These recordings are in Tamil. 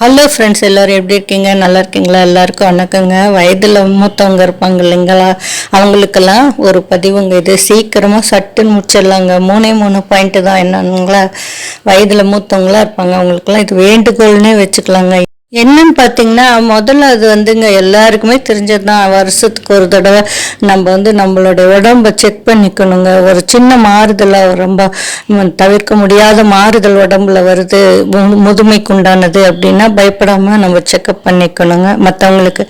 ஹலோ ஃப்ரெண்ட்ஸ் எல்லோரும் எப்படி இருக்கீங்க? நல்லா இருக்கீங்களா? எல்லாருக்கும் வணக்கங்க. வயதில் மூத்தவங்க இருப்பாங்க இல்லைங்களா? அவங்களுக்கெல்லாம் ஒரு பதிவுங்க இது. சீக்கிரமாக சட்டுன்னு முடிச்சிடலாங்க. மூணே மூணு பாயிண்ட்டு தான் என்னன்னுங்களா வயதில் மூத்தவங்களாக இருப்பாங்க. அவங்களுக்கெல்லாம் இது வேண்டுகோள்னே வச்சுக்கலாங்க. என்னன்னு பார்த்தீங்கன்னா முதல்ல அது வந்துங்க எல்லாருக்குமே தெரிஞ்சது தான் வருஷத்துக்கு ஒரு தடவை நம்ம வந்து நம்மளோட உடம்ப செக் பண்ணிக்கணுங்க. ஒரு சின்ன மாறுதலாக ரொம்ப தவிர்க்க முடியாத மாறுதல் உடம்புல வருது. மு- முதுமைக்கு உண்டானது அப்படின்னா பயப்படாமல் நம்ம செக்கப் பண்ணிக்கணுங்க. மற்றவங்களுக்கு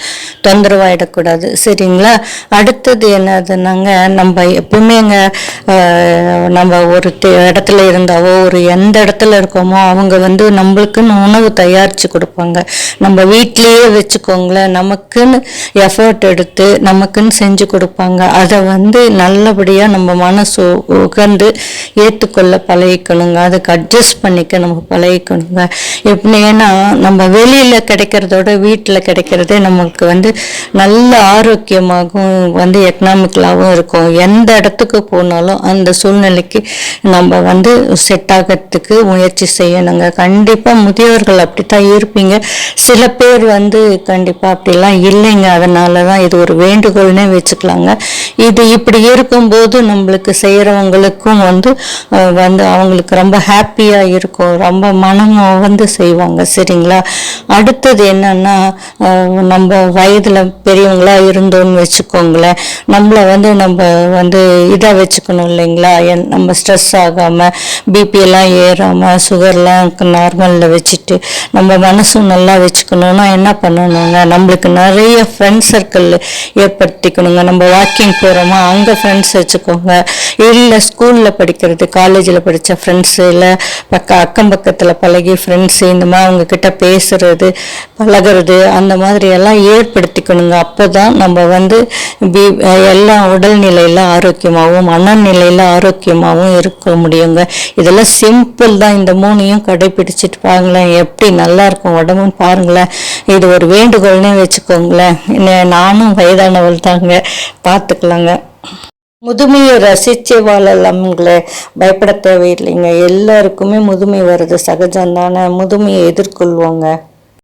தொந்தரவாயிடக்கூடாது. சரிங்களா? அடுத்தது என்னதுன்னாங்க நம்ம எப்பவுமேங்க நம்ம ஒரு இடத்துல இருந்தாவோ ஒரு எந்த இடத்துல இருக்கோமோ அவங்க வந்து நம்மளுக்குன்னு உணவு தயாரித்து கொடுப்பாங்க. நம்ம வீட்லேயே வச்சுக்கோங்களேன். நமக்குன்னு எஃபர்ட் எடுத்து நமக்குன்னு செஞ்சு கொடுப்பாங்க. அதை வந்து நல்லபடியாக நம்ம மனசு உகந்து ஏற்றுக்கொள்ள பழகிக்கணுங்க. அதுக்கு அட்ஜஸ்ட் பண்ணிக்க நம்ம பழகிக்கணுங்க. எப்படி ஏன்னா நம்ம வெளியில் கிடைக்கிறதோட வீட்டில் கிடைக்கிறதே நமக்கு வந்து நல்ல ஆரோக்கியமாகவும் வந்து எக்கனாமிக்கலாகவும் இருக்கும். எந்த இடத்துக்கு போனாலும் அந்த சூழ்நிலைக்கு நம்ம வந்து செட் ஆகிறதுக்கு முயற்சி செய்யணுங்க. கண்டிப்பாக முதியோர்கள் அப்படித்தான் இருப்பீங்க. சில பேர் வந்து கண்டிப்பாக அப்படிலாம் இல்லைங்க. அதனால தான் இது ஒரு வேண்டுகோள்னே வச்சுக்கலாங்க. இது இப்படி இருக்கும்போது நம்மளுக்கு செய்கிறவங்களுக்கும் வந்து வந்து அவங்களுக்கு ரொம்ப ஹாப்பியாக இருக்கும். ரொம்ப மனமும் வந்து செய்வாங்க. சரிங்களா? அடுத்தது என்னன்னா நம்ம வயதில் பெரியவங்களாக இருந்தோம்னு வச்சுக்கோங்களேன். நம்மளை வந்து நம்ம வந்து இதாக வச்சுக்கணும் இல்லைங்களா? என் நம்ம ஸ்ட்ரெஸ் ஆகாமல் பிபி எல்லாம் ஏறாமல் சுகர்லாம் நார்மலில் வச்சுட்டு நம்ம மனசும் நல்லா வச்சுக்கணும்னா என்ன பண்ணணுங்க? நம்மளுக்கு நிறைய ஃப்ரெண்ட் சர்க்கிள் ஏற்படுத்திக்கணுங்க. நம்ம வாக்கிங் போகிறோமா அங்கே ஃப்ரெண்ட்ஸ் வச்சுக்கோங்க. இல்லை ஸ்கூலில் படிக்கிறது காலேஜில் படித்த ஃப்ரெண்ட்ஸு இல்லை பக்க அக்கம் பக்கத்தில் பழகி ஃப்ரெண்ட்ஸு இந்த மாதிரி அவங்கக்கிட்ட பேசுகிறது பழகிறது பழகுறது அந்த மாதிரி எல்லாம் ஏற்படுத்திக்கணுங்க. அப்போ தான் நம்ம வந்து பி எல்லாம் உடல்நிலையில் ஆரோக்கியமாகவும் மனநிலையில் ஆரோக்கியமாகவும் இருக்க முடியுங்க. இதெல்லாம் சிம்பிள் தான். இந்த மூணையும் கடைபிடிச்சிட்டு பாருங்களேன் எப்படி நல்லா இருக்கும் உடம்பும் பாருங்களேன். இது ஒரு வேண்டுகோள்னே வச்சுக்கோங்களேன். என்ன- நானும் வயதானவள் தாங்க பார்த்துக்கலாங்க முதுமையை ரசிச்சே வாழலாம்ங்களே பயப்பட தேவையில்லைங்க. எல்லாருக்குமே முதுமை வருது. சகஜம் தானே முதுமையை எதிர்கொள்வோங்க.